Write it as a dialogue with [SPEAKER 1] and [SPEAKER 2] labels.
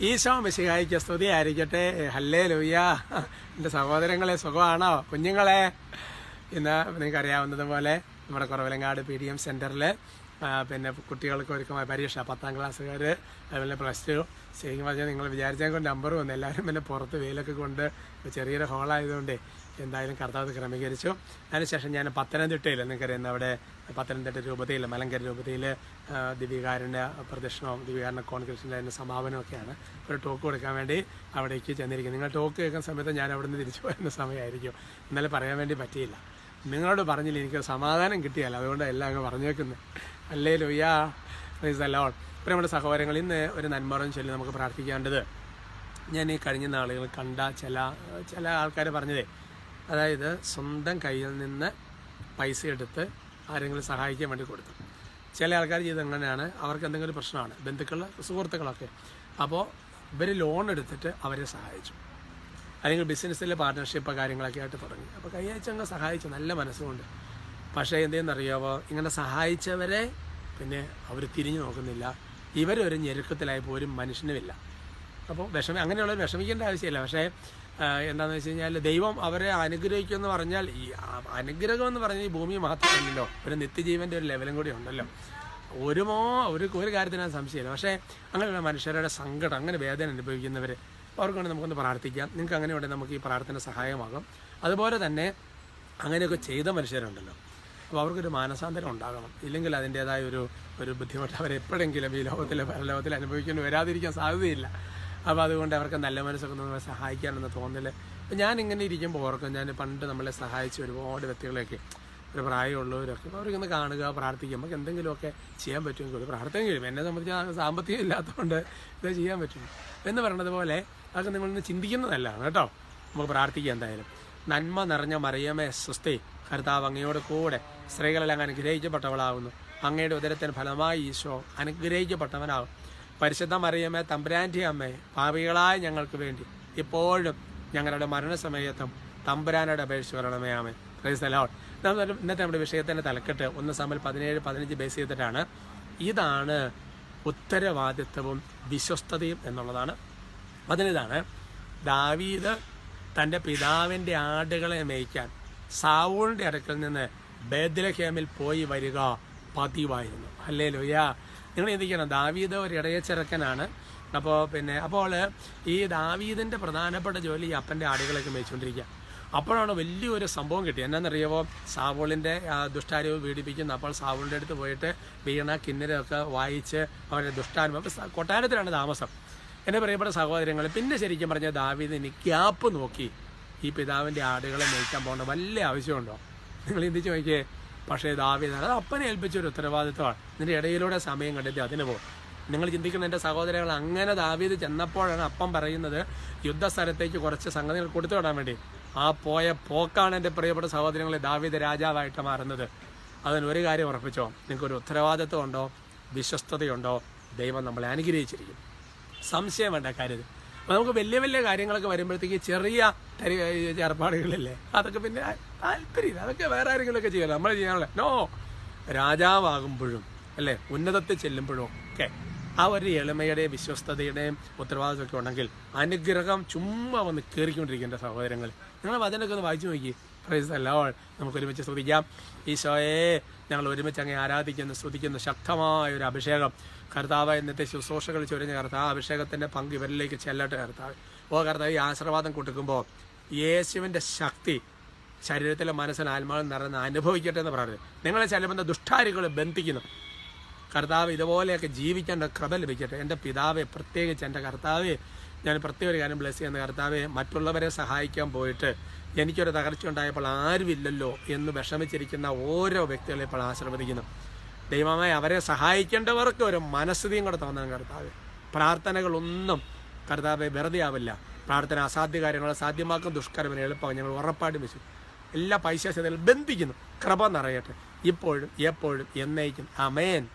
[SPEAKER 1] ഈശോ മിശിഹായിക്ക് സ്തുതി ആയിരിക്കട്ടെ ഹല്ലേ ലൂയ്യ എന്റെ സഹോദരങ്ങളെ സുഖമാണോ? കുഞ്ഞുങ്ങളെ. ഇന്ന് നിങ്ങൾക്ക് അറിയാവുന്നതുപോലെ നമ്മുടെ കുറവലങ്ങാട് പി ഡി എം സെന്ററിൽ പിന്നെ കുട്ടികൾക്ക് ഒരുക്കമായ പരീക്ഷ പത്താം ക്ലാസ്സുകാർ അതുപോലെ പ്ലസ് ടു ശരിക്കും പറഞ്ഞാൽ നിങ്ങൾ വിചാരിച്ചാൽ നമ്പർ വന്നു. എല്ലാവരും പിന്നെ പുറത്ത് വെയിലൊക്കെ കൊണ്ട് ചെറിയൊരു ഹോളായതുകൊണ്ട് എന്തായാലും കർത്താവ് ക്രമീകരിച്ചു. അതിനുശേഷം ഞാൻ പത്തനംതിട്ടയിൽ നിങ്ങൾക്കറിയുന്ന അവിടെ പത്തനംതിട്ട രൂപതയിൽ മലങ്കര രൂപതയിൽ ദിവ്യകാരന്റെ പ്രദക്ഷിണവും ദിവ്യകാരുണ്യ കോൺഗ്രസിന്റെ അതിന്റെ സമാപനമൊക്കെയാണ്. ഒരു ടോക്ക് കൊടുക്കാൻ വേണ്ടി അവിടേക്ക് ചെന്നിരിക്കുന്നത് നിങ്ങൾ ടോക്ക് കേൾക്കുന്ന സമയത്ത് ഞാൻ അവിടെ നിന്ന് തിരിച്ചു പോകുന്ന സമയമായിരിക്കും. എന്നാലും പറയാൻ വേണ്ടി പറ്റിയില്ല. നിങ്ങളോട് പറഞ്ഞില്ല എനിക്ക് സമാധാനം കിട്ടിയല്ല. അതുകൊണ്ട് എല്ലാം അങ്ങ് പറഞ്ഞേക്കുന്നത് അല്ലേ ലുയാ പ്രൈസ് അലോൺ ഇപ്പോൾ നമ്മുടെ സഹോദരങ്ങൾ ഇന്ന് ഒരു നന്മറും ചൊല്ലി നമുക്ക് പ്രാർത്ഥിക്കേണ്ടത് ഞാൻ ഈ കഴിഞ്ഞ നാളുകൾ കണ്ട ചില ചില ആൾക്കാർ പറഞ്ഞതേ അതായത് സ്വന്തം കയ്യിൽ നിന്ന് പൈസ എടുത്ത് ആരെങ്കിലും സഹായിക്കാൻ വേണ്ടി കൊടുത്തു. ചില ആൾക്കാർ ചെയ്ത് അങ്ങനെയാണ്. അവർക്ക് എന്തെങ്കിലും പ്രശ്നമാണ്. ബന്ധുക്കൾ സുഹൃത്തുക്കളൊക്കെ. അപ്പോൾ ഇവർ ലോൺ എടുത്തിട്ട് അവരെ സഹായിച്ചു. അല്ലെങ്കിൽ ബിസിനസ്സിലെ പാർട്ട്ണർഷിപ്പ് കാര്യങ്ങളൊക്കെ ആയിട്ട് തുടങ്ങി. അപ്പോൾ കൈയച്ചങ്ങ് സഹായിച്ചു. നല്ല മനസ്സുകൊണ്ട്. പക്ഷേ എന്തെന്നറിയാവോ? ഇങ്ങനെ സഹായിച്ചവരെ പിന്നെ അവർ തിരിഞ്ഞു നോക്കുന്നില്ല. ഇവരൊരു ഞെരുക്കത്തിലായി പോലും മനുഷ്യനുമില്ല. അപ്പോൾ വിഷമ അങ്ങനെയുള്ളവർ വിഷമിക്കേണ്ട ആവശ്യമില്ല. പക്ഷേ എന്താണെന്ന് വെച്ച് കഴിഞ്ഞാൽ ദൈവം അവരെ അനുഗ്രഹിക്കുമെന്ന് പറഞ്ഞാൽ ഈ അനുഗ്രഹം എന്ന് പറഞ്ഞാൽ ഈ ഭൂമി മാത്രമല്ലല്ലോ. ഒരു നിത്യജീവന്റെ ഒരു ലെവലും കൂടി ഉണ്ടല്ലോ. ഒരുമോ ഒരു ഒരു കാര്യത്തിനാണ് സംശയമില്ല. പക്ഷേ അങ്ങനെയുള്ള മനുഷ്യരുടെ സങ്കടം അങ്ങനെ വേദന അനുഭവിക്കുന്നവർ അവർക്ക് വേണ്ടി നമുക്കൊന്ന് പ്രാർത്ഥിക്കാം. നിങ്ങൾക്ക് അങ്ങനെ വേണ്ടി നമുക്ക് ഈ പ്രാർത്ഥന സഹായമാകും. അതുപോലെ തന്നെ അങ്ങനെയൊക്കെ ചെയ്ത മനുഷ്യരുണ്ടല്ലോ. അപ്പോൾ അവർക്കൊരു മാനസാന്തരം ഉണ്ടാകണം. ഇല്ലെങ്കിൽ അതിന്റേതായ ഒരു ഒരു ബുദ്ധിമുട്ട് അവർ എപ്പോഴെങ്കിലും ഈ ലോകത്തിൽ പരലോകത്തിൽ അനുഭവിക്കേണ്ടി വരാതിരിക്കാൻ സാധ്യതയില്ല. അപ്പോൾ അതുകൊണ്ട് അവർക്ക് നല്ല മനസ്സൊക്കെ നമ്മളെ സഹായിക്കാനെന്ന് തോന്നൽ അപ്പോൾ ഞാൻ ഇങ്ങനെ ഇരിക്കുമ്പോൾ ഓർക്കും ഞാൻ പണ്ട് നമ്മളെ സഹായിച്ച ഒരുപാട് വ്യക്തികളെയൊക്കെ ഒരു പ്രായമുള്ളവരൊക്കെ അവർക്കൊന്ന് കാണുക പ്രാർത്ഥിക്കുക നമുക്ക് എന്തെങ്കിലുമൊക്കെ ചെയ്യാൻ പറ്റുമെങ്കിൽ ഒരു പ്രാർത്ഥന കഴിയും. എന്നെ സംബന്ധിച്ച് സാമ്പത്തികം ഇല്ലാത്തതുകൊണ്ട് ഇത് ചെയ്യാൻ പറ്റും. എന്ന് പറയുന്നത് പോലെ അതൊക്കെ നിങ്ങളൊന്ന് ചിന്തിക്കുന്നതല്ലാണ് കേട്ടോ? നമുക്ക് പ്രാർത്ഥിക്കാം എന്തായാലും. നന്മ നിറഞ്ഞ മറിയമേ സ്വസ്തി കർത്താവ് അങ്ങയോട് കൂടെ സ്ത്രീകളെല്ലാം അനുഗ്രഹിക്കപ്പെട്ടവളാകുന്നു അങ്ങയുടെ ഉദരത്തിന് ഫലമായി ഈശോ അനുഗ്രഹിക്കപ്പെട്ടവനാകും. പരിശുദ്ധ മറിയമേ തമ്പുരാന്റെ അമ്മേ ഭാവികളായ ഞങ്ങൾക്ക് വേണ്ടി ഇപ്പോഴും ഞങ്ങളുടെ മരണസമയത്തും തമ്പുരാനോട് അപേക്ഷിച്ച് വരണമേ ആമേ പ്രൈസ് അലോട്ട് ഇന്നത്തെ നമ്മുടെ വിഷയത്തിന്റെ തലക്കെട്ട്. ഒന്ന് സമൽ പതിനേഴ് പതിനഞ്ച് ബേസ് ചെയ്തിട്ടാണ്. ഇതാണ് ഉത്തരവാദിത്വവും വിശ്വസ്തതയും എന്നുള്ളതാണ്. അതിനിതാണ് ദാവീദ് തന്റെ പിതാവിന്റെ ആടുകളെ മേയ്ക്കാൻ സാവൂളിന്റെ അടുക്കൽ നിന്ന് ബേദ്ലഹേമിൽ പോയി വരിക പതിവായിരുന്നു. അല്ലേ ലോയാ നിങ്ങൾ ചിന്തിക്കണം ദാവീദ് ഒരു ഇടയച്ചിറക്കനാണ് അപ്പോൾ പിന്നെ അപ്പോൾ ഈ ദാവീദിന്റെ പ്രധാനപ്പെട്ട ജോലി ഈ അപ്പന്റെ ആടുകളൊക്കെ മേയിച്ചുകൊണ്ടിരിക്കുക. അപ്പോഴാണ് വലിയൊരു സംഭവം കിട്ടിയത് എന്നാണെന്നറിയാമോ സാവോളിന്റെ ദുഷ്ടാരൂപം പീഡിപ്പിക്കുന്നു. അപ്പോൾ സാവോളിന്റെ അടുത്ത് പോയിട്ട് വീണ കിന്നരൊക്കെ വായിച്ച് അവരുടെ ദുഷ്ടാരൂപം കൊട്ടാരത്തിലാണ് താമസം. എന്റെ പ്രിയപ്പെട്ട സഹോദരങ്ങൾ പിന്നെ ശരിക്കും പറഞ്ഞ ദാവീദ് ഇനി ഗ്യാപ്പ് നോക്കി. ഈ പിതാവിന്റെ ആടുകളെ മേയ്ക്കാൻ പോകേണ്ട വലിയ ആവശ്യമുണ്ടോ? നിങ്ങൾ ചിന്തിച്ച് നോക്കിയേ പക്ഷേ ദാവീദ് അത് അപ്പനെ ഏൽപ്പിച്ച ഒരു ഉത്തരവാദിത്വമാണ്. ഇതിന്റെ ഇടയിലൂടെ സമയം കണ്ടെത്തി അതിന് പോകും നിങ്ങൾ ചിന്തിക്കുന്ന എന്റെ സഹോദരങ്ങൾ അങ്ങനെ ദാവീദ് ചെന്നപ്പോഴാണ് അപ്പം പറയുന്നത് യുദ്ധസ്ഥലത്തേക്ക് കുറച്ച് സംഗതികൾ കൊടുത്തു വിടാൻ വേണ്ടി. ആ പോയ പോക്കാണ് എന്റെ പ്രിയപ്പെട്ട സഹോദരങ്ങളെ ദാവീദ് രാജാവായിട്ട് മാറുന്നത്. അതിനൊരു കാര്യം ഉറപ്പിച്ചോ? നിങ്ങൾക്കൊരു ഉത്തരവാദിത്വം ഉണ്ടോ? വിശ്വസ്തതയുണ്ടോ? ദൈവം നമ്മളെ അനുഗ്രഹിച്ചിരിക്കും സംശയം വേണ്ട കാര്യത്തിൽ അപ്പോൾ നമുക്ക് വലിയ വലിയ കാര്യങ്ങളൊക്കെ വരുമ്പോഴത്തേക്ക് ചെറിയ തരി ഏർപ്പാടുകളില്ലേ അതൊക്കെ പിന്നെ താല്പര്യം അതൊക്കെ വേറെ ആരെങ്കിലുമൊക്കെ ചെയ്യാം നമ്മൾ ചെയ്യാനുള്ള നോ രാജാവാകുമ്പോഴും അല്ലേ? ഉന്നതത്തിൽ ചെല്ലുമ്പോഴും ഒക്കെ ആ ഒരു എളിമയുടെയും വിശ്വസ്തതയുടെയും ഉത്തരവാദിത്വമൊക്കെ ഉണ്ടെങ്കിൽ അനുഗ്രഹം ചുമ്മാ വന്ന് കയറിക്കൊണ്ടിരിക്കേണ്ട സഹോദരങ്ങൾ. നിങ്ങൾ വചനമൊക്കെ ഒന്ന് വായിച്ചു നോക്കി. പ്രൈസ് അല്ലോൾ നമുക്ക് ഒരുമിച്ച് ശ്രദ്ധിക്കാം ഈശോയെ ഞങ്ങൾ ഒരുമിച്ച് അങ്ങ് ആരാധിക്കുന്നു ശ്രദ്ധിക്കുന്നു ശക്തമായ ഒരു അഭിഷേകം. കർത്താവ് ഇന്നത്തെ ശുശ്രൂഷകൾ ചൊരിഞ്ഞ കർത്താവ് അഭിഷേകത്തിന്റെ പങ്ക് ഇവരിലേക്ക് ചെല്ലട്ടെ കർത്താവ്. ഓ കർത്താവ് ഈ ആശീർവാദം കൊടുക്കുമ്പോൾ യേശുവിന്റെ ശക്തി ശരീരത്തിലെ മനസ്സിന് ആത്മാവിൽ നിറഞ്ഞ് അനുഭവിക്കട്ടെ എന്ന് പറയുന്നത് നിങ്ങളെ ചെല്ലുമ്പോൾ ദുഷ്ടാരികൾ ബന്ധിക്കുന്നു. കർത്താവ് ഇതുപോലെയൊക്കെ ജീവിക്കേണ്ട കൃപ ലഭിക്കട്ടെ. എന്റെ പിതാവെ പ്രത്യേകിച്ച് എന്റെ കർത്താവെ ഞാൻ പ്രത്യേക ഒരു കാര്യം ബ്ലെസ് ചെയ്യുന്ന കർത്താവെ മറ്റുള്ളവരെ സഹായിക്കാൻ പോയിട്ട് എനിക്കൊരു തകർച്ച ഉണ്ടായപ്പോൾ ആരുമില്ലല്ലോ എന്ന് വിഷമിച്ചിരിക്കുന്ന ഓരോ വ്യക്തികളെ ഇപ്പോൾ ആശീർവദിക്കുന്നു. ദൈവമായി അവരെ സഹായിക്കേണ്ടവർക്ക് ഒരു മനസ്ഥിതിയും കൂടെ തോന്നാൻ കർത്താവ്. പ്രാർത്ഥനകളൊന്നും കർത്താവെ വെറുതെ ആവില്ല. പ്രാർത്ഥന അസാധ്യ കാര്യങ്ങൾ സാധ്യമാക്കും ദുഷ്കരമെന്ന് എളുപ്പമാകും ഞങ്ങൾ ഉറപ്പായിട്ട് വെച്ചു എല്ലാ പൈശാചതകളും ബന്ധിക്കുന്നു. കൃപ നിറയട്ടെ. ഇപ്പോഴും എപ്പോഴും എന്നേക്കും. അമേൻ